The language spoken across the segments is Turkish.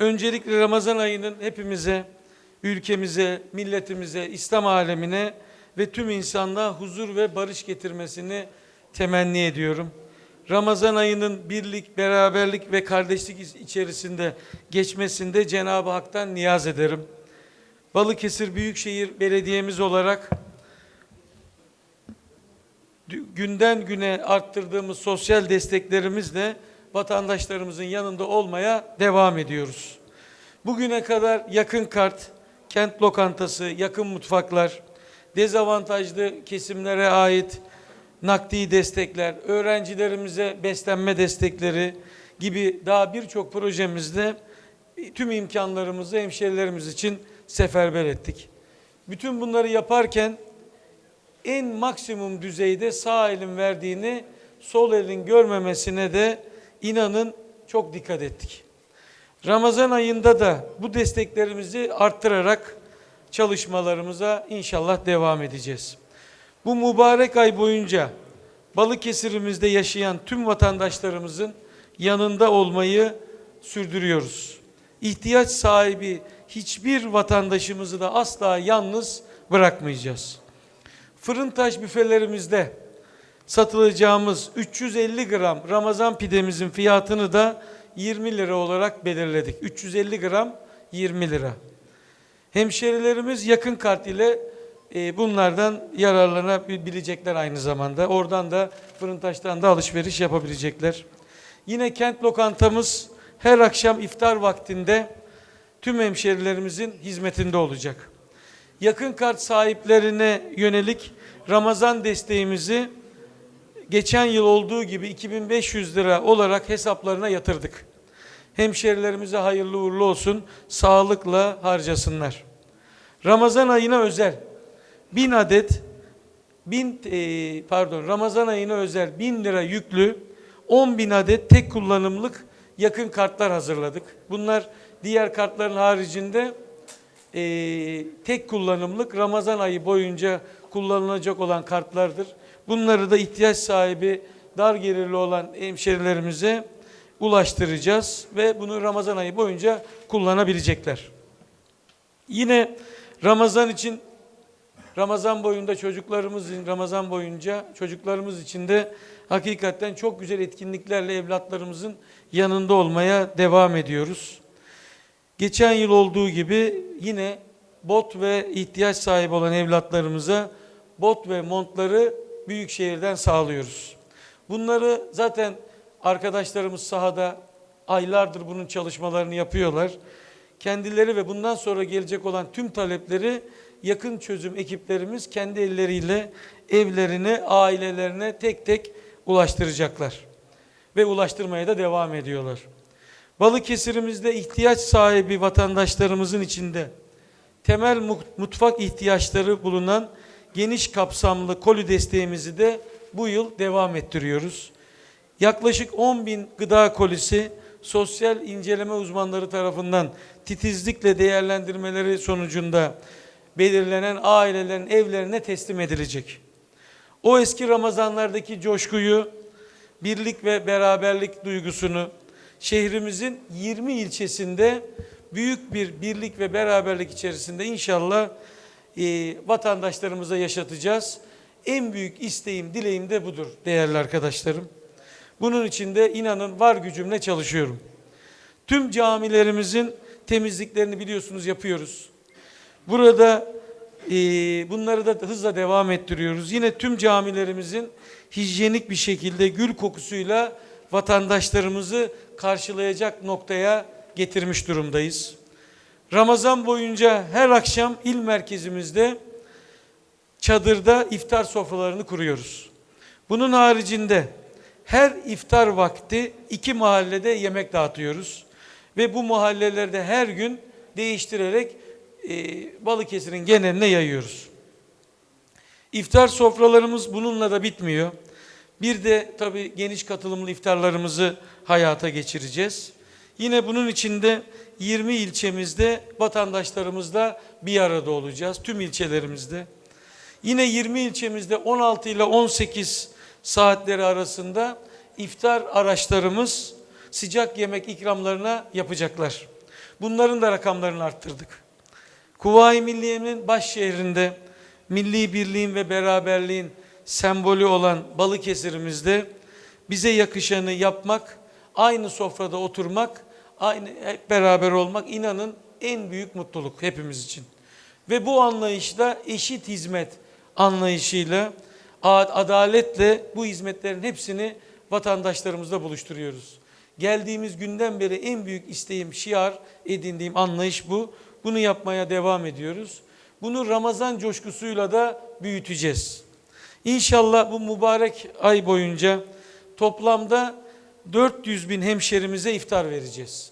öncelikle Ramazan ayının hepimize, ülkemize, milletimize, İslam alemine ve tüm insanlığa huzur ve barış getirmesini temenni ediyorum. Ramazan ayının birlik, beraberlik ve kardeşlik içerisinde geçmesinde Cenab-ı Hak'tan niyaz ederim. Balıkesir Büyükşehir Belediyemiz olarak günden güne arttırdığımız sosyal desteklerimizle vatandaşlarımızın yanında olmaya devam ediyoruz. Bugüne kadar yakın kart, kent lokantası, yakın mutfaklar, dezavantajlı kesimlere ait nakdi destekler, öğrencilerimize beslenme destekleri gibi daha birçok projemizde tüm imkanlarımızı hemşerilerimiz için seferber ettik. Bütün bunları yaparken en maksimum düzeyde sağ elin verdiğini sol elin görmemesine de inanın çok dikkat ettik. Ramazan ayında da bu desteklerimizi arttırarak çalışmalarımıza inşallah devam edeceğiz. Bu mübarek ay boyunca Balıkesir'imizde yaşayan tüm vatandaşlarımızın yanında olmayı sürdürüyoruz. İhtiyaç sahibi hiçbir vatandaşımızı da asla yalnız bırakmayacağız. Fırın taş büfelerimizde satılacağımız 350 gram Ramazan pidemizin fiyatını da 20 lira olarak belirledik. 350 gram 20 lira. Hemşerilerimiz yakın kart ile e, bunlardan yararlanabilecekler aynı zamanda. Oradan da fırın taştan da alışveriş yapabilecekler. Yine kent lokantamız her akşam iftar vaktinde tüm hemşerilerimizin hizmetinde olacak. Yakın kart sahiplerine yönelik Ramazan desteğimizi geçen yıl olduğu gibi 2500 lira olarak hesaplarına yatırdık. Hemşerilerimize hayırlı uğurlu olsun, sağlıkla harcasınlar. Ramazan ayına özel 1000 adet bin e, pardon Ramazan ayına özel 1000 lira yüklü 10 bin adet tek kullanımlık yakın kartlar hazırladık. Bunlar diğer kartların haricinde e, tek kullanımlık Ramazan ayı boyunca kullanılacak olan kartlardır. Bunları da ihtiyaç sahibi dar gelirli olan hemşerilerimize ulaştıracağız ve bunu Ramazan ayı boyunca kullanabilecekler. Yine Ramazan için Ramazan boyunda çocuklarımız Ramazan boyunca çocuklarımız için de hakikaten çok güzel etkinliklerle evlatlarımızın yanında olmaya devam ediyoruz. Geçen yıl olduğu gibi yine bot ve ihtiyaç sahibi olan evlatlarımıza bot ve montları büyük şehirden sağlıyoruz. Bunları zaten arkadaşlarımız sahada aylardır bunun çalışmalarını yapıyorlar. Kendileri ve bundan sonra gelecek olan tüm talepleri yakın çözüm ekiplerimiz kendi elleriyle evlerine, ailelerine tek tek ulaştıracaklar. Ve ulaştırmaya da devam ediyorlar. Balıkesir'imizde ihtiyaç sahibi vatandaşlarımızın içinde temel mutfak ihtiyaçları bulunan geniş kapsamlı koli desteğimizi de bu yıl devam ettiriyoruz. Yaklaşık 10 bin gıda kolisi sosyal inceleme uzmanları tarafından titizlikle değerlendirmeleri sonucunda belirlenen ailelerin evlerine teslim edilecek. O eski Ramazanlardaki coşkuyu, birlik ve beraberlik duygusunu şehrimizin 20 ilçesinde büyük bir birlik ve beraberlik içerisinde inşallah e, vatandaşlarımıza yaşatacağız. En büyük isteğim, dileğim de budur değerli arkadaşlarım. Bunun için de inanın var gücümle çalışıyorum. Tüm camilerimizin temizliklerini biliyorsunuz yapıyoruz. Burada e, bunları da hızla devam ettiriyoruz. Yine tüm camilerimizin hijyenik bir şekilde gül kokusuyla vatandaşlarımızı karşılayacak noktaya getirmiş durumdayız. Ramazan boyunca her akşam il merkezimizde çadırda iftar sofralarını kuruyoruz. Bunun haricinde her iftar vakti iki mahallede yemek dağıtıyoruz. Ve bu mahallelerde her gün değiştirerek e, Balıkesir'in geneline yayıyoruz. İftar sofralarımız bununla da bitmiyor. Bir de tabii geniş katılımlı iftarlarımızı hayata geçireceğiz. Yine bunun içinde 20 ilçemizde vatandaşlarımızla bir arada olacağız. Tüm ilçelerimizde. Yine 20 ilçemizde 16 ile 18 saatleri arasında iftar araçlarımız sıcak yemek ikramlarına yapacaklar. Bunların da rakamlarını arttırdık. Kuvayi Milliye'nin baş şehrinde milli birliğin ve beraberliğin sembolü olan Balıkesir'imizde bize yakışanı yapmak, aynı sofrada oturmak, aynı hep beraber olmak inanın en büyük mutluluk hepimiz için. Ve bu anlayışla eşit hizmet anlayışıyla, adaletle bu hizmetlerin hepsini vatandaşlarımızla buluşturuyoruz. Geldiğimiz günden beri en büyük isteğim, şiar edindiğim anlayış bu. Bunu yapmaya devam ediyoruz. Bunu Ramazan coşkusuyla da büyüteceğiz. İnşallah bu mübarek ay boyunca toplamda 400 bin hemşerimize iftar vereceğiz.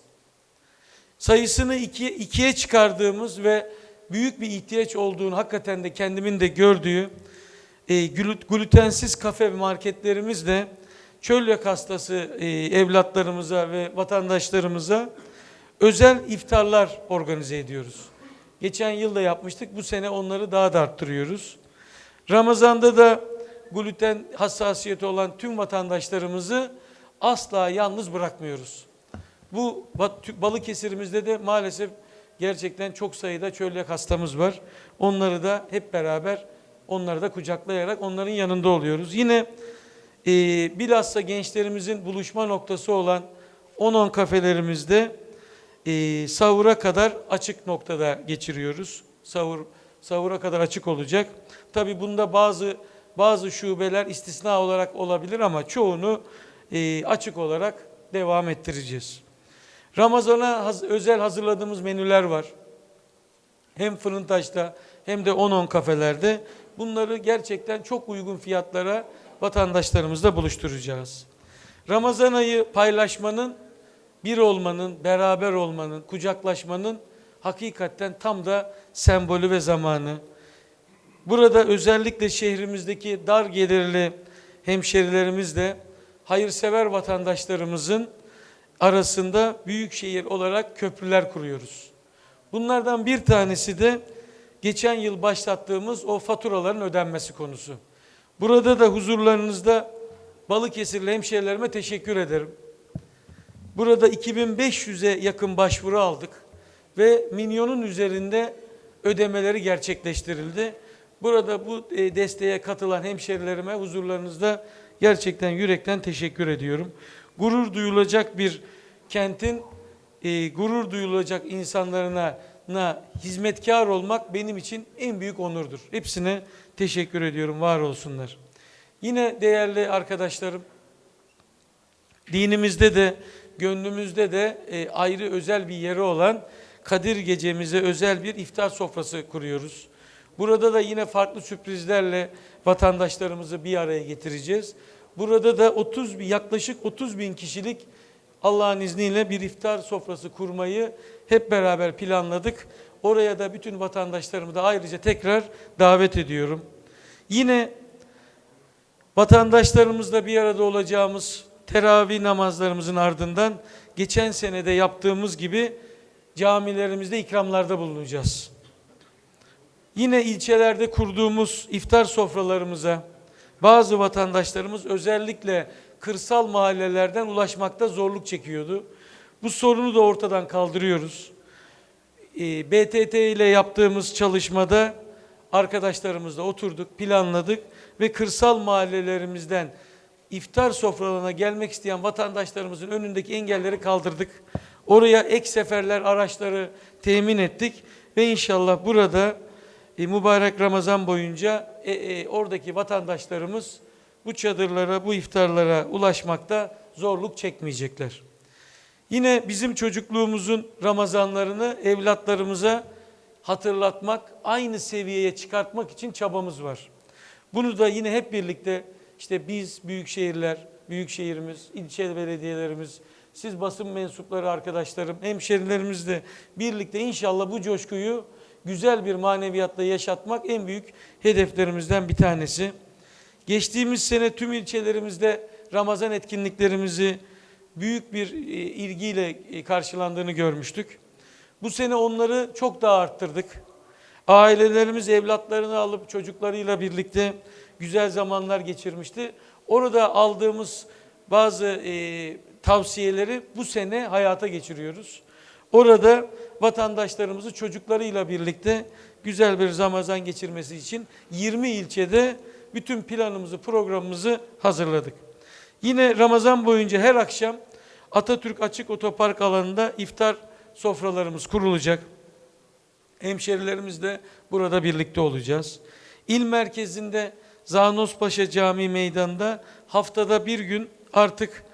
Sayısını ikiye, ikiye çıkardığımız ve büyük bir ihtiyaç olduğunu hakikaten de kendimin de gördüğü e, glutensiz kafe marketlerimizle çölyak hastası e, evlatlarımıza ve vatandaşlarımıza özel iftarlar organize ediyoruz. Geçen yıl da yapmıştık. Bu sene onları daha da arttırıyoruz. Ramazan'da da gluten hassasiyeti olan tüm vatandaşlarımızı asla yalnız bırakmıyoruz. Bu Balıkesir'imizde de maalesef gerçekten çok sayıda çölyak hastamız var. Onları da hep beraber onları da kucaklayarak onların yanında oluyoruz. Yine e, bilhassa gençlerimizin buluşma noktası olan 10-10 kafelerimizde e, sahura kadar açık noktada geçiriyoruz. Sahur sahura kadar açık olacak. Tabi bunda bazı bazı şubeler istisna olarak olabilir ama çoğunu e, açık olarak devam ettireceğiz. Ramazana haz- özel hazırladığımız menüler var. Hem Fırıntaş'ta hem de 10-10 kafelerde bunları gerçekten çok uygun fiyatlara vatandaşlarımızla buluşturacağız. Ramazan ayı paylaşmanın, bir olmanın, beraber olmanın, kucaklaşmanın hakikaten tam da sembolü ve zamanı. Burada özellikle şehrimizdeki dar gelirli hemşerilerimizle hayırsever vatandaşlarımızın arasında büyük şehir olarak köprüler kuruyoruz. Bunlardan bir tanesi de geçen yıl başlattığımız o faturaların ödenmesi konusu. Burada da huzurlarınızda Balıkesirli hemşerilerime teşekkür ederim. Burada 2500'e yakın başvuru aldık ve milyonun üzerinde ödemeleri gerçekleştirildi. Burada bu e, desteğe katılan hemşerilerime huzurlarınızda gerçekten yürekten teşekkür ediyorum. Gurur duyulacak bir kentin e, gurur duyulacak insanlarına na hizmetkar olmak benim için en büyük onurdur. Hepsine teşekkür ediyorum. Var olsunlar. Yine değerli arkadaşlarım dinimizde de gönlümüzde de e, ayrı özel bir yeri olan Kadir gecemize özel bir iftar sofrası kuruyoruz. Burada da yine farklı sürprizlerle vatandaşlarımızı bir araya getireceğiz. Burada da 30 bin- yaklaşık 30 bin kişilik Allah'ın izniyle bir iftar sofrası kurmayı hep beraber planladık. Oraya da bütün vatandaşlarımı da ayrıca tekrar davet ediyorum. Yine vatandaşlarımızla bir arada olacağımız teravih namazlarımızın ardından geçen senede yaptığımız gibi camilerimizde ikramlarda bulunacağız. Yine ilçelerde kurduğumuz iftar sofralarımıza bazı vatandaşlarımız özellikle kırsal mahallelerden ulaşmakta zorluk çekiyordu. Bu sorunu da ortadan kaldırıyoruz. Ee, BTT ile yaptığımız çalışmada arkadaşlarımızla oturduk, planladık ve kırsal mahallelerimizden iftar sofralarına gelmek isteyen vatandaşlarımızın önündeki engelleri kaldırdık. Oraya ek seferler, araçları temin ettik ve inşallah burada e, mübarek Ramazan boyunca e, e, oradaki vatandaşlarımız bu çadırlara, bu iftarlara ulaşmakta zorluk çekmeyecekler. Yine bizim çocukluğumuzun Ramazanlarını evlatlarımıza hatırlatmak, aynı seviyeye çıkartmak için çabamız var. Bunu da yine hep birlikte işte biz büyük şehirler, büyük şehrimiz, ilçe belediyelerimiz, siz basın mensupları arkadaşlarım, hemşerilerimizle birlikte inşallah bu coşkuyu güzel bir maneviyatla yaşatmak en büyük hedeflerimizden bir tanesi. Geçtiğimiz sene tüm ilçelerimizde Ramazan etkinliklerimizi büyük bir e, ilgiyle e, karşılandığını görmüştük. Bu sene onları çok daha arttırdık. Ailelerimiz evlatlarını alıp çocuklarıyla birlikte güzel zamanlar geçirmişti. Orada aldığımız bazı e, tavsiyeleri bu sene hayata geçiriyoruz. Orada vatandaşlarımızı çocuklarıyla birlikte güzel bir Ramazan geçirmesi için 20 ilçede bütün planımızı, programımızı hazırladık. Yine Ramazan boyunca her akşam Atatürk Açık Otopark alanında iftar sofralarımız kurulacak. Hemşerilerimiz de burada birlikte olacağız. İl merkezinde Zanospaşa Camii Meydanı'nda haftada bir gün artık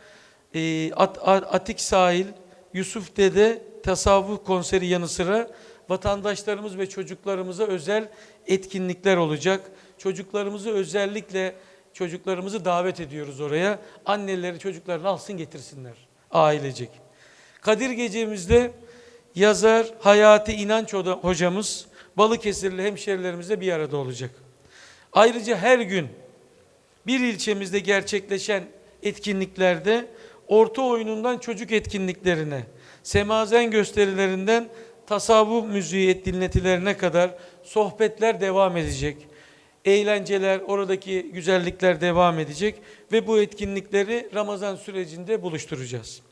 e, At- At- Atik Sahil, Yusuf Dede tasavvuf konseri yanı sıra vatandaşlarımız ve çocuklarımıza özel etkinlikler olacak. Çocuklarımızı özellikle çocuklarımızı davet ediyoruz oraya. Anneleri çocuklarını alsın getirsinler ailecek. Kadir gecemizde yazar Hayati İnanç Hoca- hocamız Balıkesirli hemşerilerimizle bir arada olacak. Ayrıca her gün bir ilçemizde gerçekleşen etkinliklerde orta oyunundan çocuk etkinliklerine, semazen gösterilerinden tasavvuf müziği dinletilerine kadar sohbetler devam edecek. Eğlenceler, oradaki güzellikler devam edecek ve bu etkinlikleri Ramazan sürecinde buluşturacağız.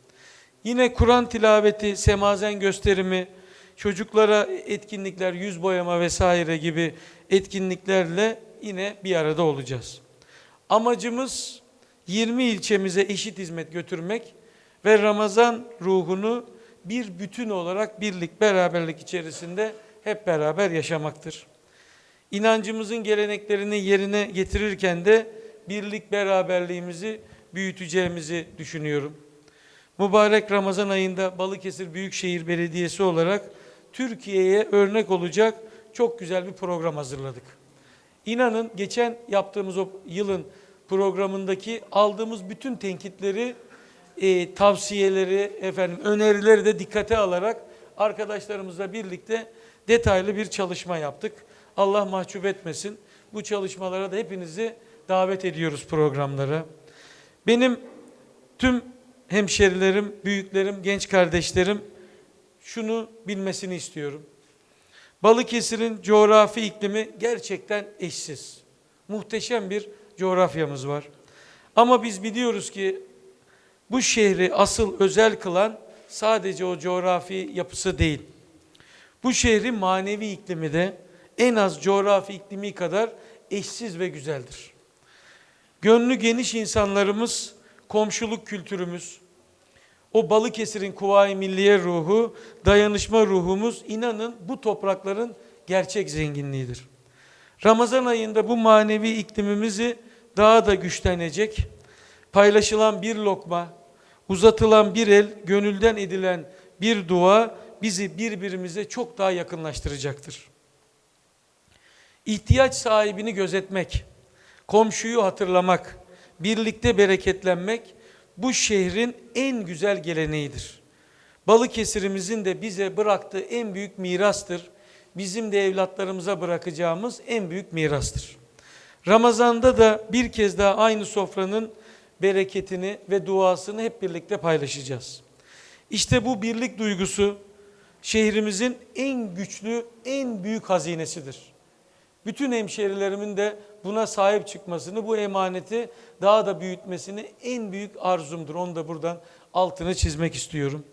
Yine Kur'an tilaveti, semazen gösterimi, çocuklara etkinlikler, yüz boyama vesaire gibi etkinliklerle yine bir arada olacağız. Amacımız 20 ilçemize eşit hizmet götürmek ve Ramazan ruhunu bir bütün olarak birlik, beraberlik içerisinde hep beraber yaşamaktır. İnancımızın geleneklerini yerine getirirken de birlik beraberliğimizi büyüteceğimizi düşünüyorum. Mübarek Ramazan ayında Balıkesir Büyükşehir Belediyesi olarak Türkiye'ye örnek olacak çok güzel bir program hazırladık. İnanın geçen yaptığımız o yılın programındaki aldığımız bütün tenkitleri, e, tavsiyeleri, efendim önerileri de dikkate alarak arkadaşlarımızla birlikte detaylı bir çalışma yaptık. Allah mahcup etmesin. Bu çalışmalara da hepinizi davet ediyoruz programlara. Benim tüm hemşerilerim, büyüklerim, genç kardeşlerim şunu bilmesini istiyorum. Balıkesir'in coğrafi iklimi gerçekten eşsiz. Muhteşem bir coğrafyamız var. Ama biz biliyoruz ki bu şehri asıl özel kılan sadece o coğrafi yapısı değil. Bu şehrin manevi iklimi de en az coğrafi iklimi kadar eşsiz ve güzeldir. Gönlü geniş insanlarımız, komşuluk kültürümüz, o Balıkesir'in Kuvayi Milliye ruhu, dayanışma ruhumuz inanın bu toprakların gerçek zenginliğidir. Ramazan ayında bu manevi iklimimizi daha da güçlenecek, paylaşılan bir lokma, uzatılan bir el, gönülden edilen bir dua bizi birbirimize çok daha yakınlaştıracaktır. İhtiyaç sahibini gözetmek, komşuyu hatırlamak, birlikte bereketlenmek bu şehrin en güzel geleneğidir. Balıkesir'imizin de bize bıraktığı en büyük mirastır. Bizim de evlatlarımıza bırakacağımız en büyük mirastır. Ramazan'da da bir kez daha aynı sofranın bereketini ve duasını hep birlikte paylaşacağız. İşte bu birlik duygusu şehrimizin en güçlü, en büyük hazinesidir. Bütün hemşerilerimin de buna sahip çıkmasını, bu emaneti daha da büyütmesini en büyük arzumdur. Onu da buradan altını çizmek istiyorum.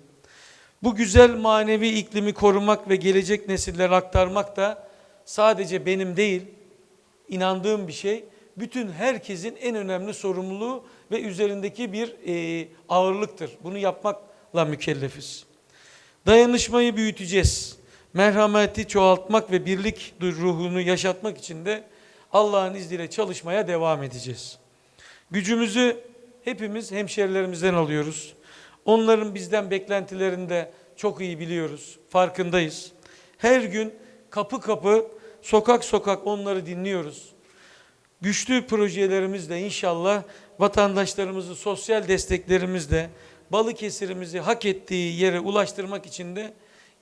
Bu güzel manevi iklimi korumak ve gelecek nesillere aktarmak da sadece benim değil, inandığım bir şey. Bütün herkesin en önemli sorumluluğu ve üzerindeki bir e, ağırlıktır. Bunu yapmakla mükellefiz. Dayanışmayı büyüteceğiz. Merhameti çoğaltmak ve birlik ruhunu yaşatmak için de Allah'ın izniyle çalışmaya devam edeceğiz. Gücümüzü hepimiz hemşerilerimizden alıyoruz. Onların bizden beklentilerini de çok iyi biliyoruz, farkındayız. Her gün kapı kapı, sokak sokak onları dinliyoruz. Güçlü projelerimizle inşallah vatandaşlarımızı sosyal desteklerimizle Balıkesir'imizi hak ettiği yere ulaştırmak için de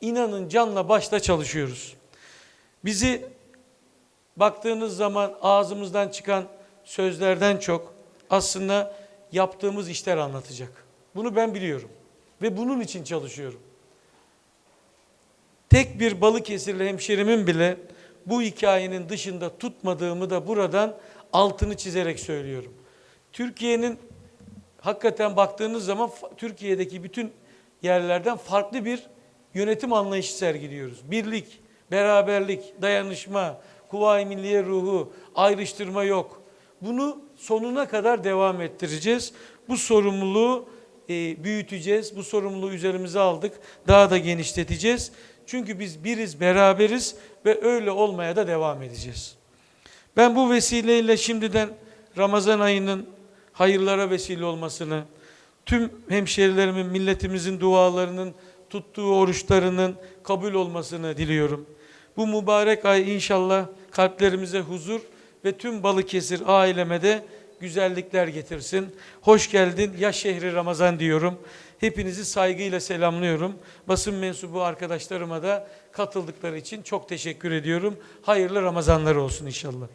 inanın canla başla çalışıyoruz. Bizi baktığınız zaman ağzımızdan çıkan sözlerden çok aslında yaptığımız işler anlatacak. Bunu ben biliyorum ve bunun için çalışıyorum. Tek bir Balıkesirli hemşerimin bile bu hikayenin dışında tutmadığımı da buradan altını çizerek söylüyorum. Türkiye'nin hakikaten baktığınız zaman Türkiye'deki bütün yerlerden farklı bir yönetim anlayışı sergiliyoruz. Birlik, beraberlik, dayanışma, kuvayi milliye ruhu, ayrıştırma yok. Bunu sonuna kadar devam ettireceğiz. Bu sorumluluğu e, büyüteceğiz. Bu sorumluluğu üzerimize aldık. Daha da genişleteceğiz. Çünkü biz biriz, beraberiz ve öyle olmaya da devam edeceğiz. Ben bu vesileyle şimdiden Ramazan ayının hayırlara vesile olmasını, tüm hemşerilerimin, milletimizin dualarının, tuttuğu oruçlarının kabul olmasını diliyorum. Bu mübarek ay inşallah kalplerimize huzur ve tüm Balıkesir aileme de güzellikler getirsin. Hoş geldin ya şehri Ramazan diyorum. Hepinizi saygıyla selamlıyorum. Basın mensubu arkadaşlarıma da katıldıkları için çok teşekkür ediyorum. Hayırlı Ramazanlar olsun inşallah.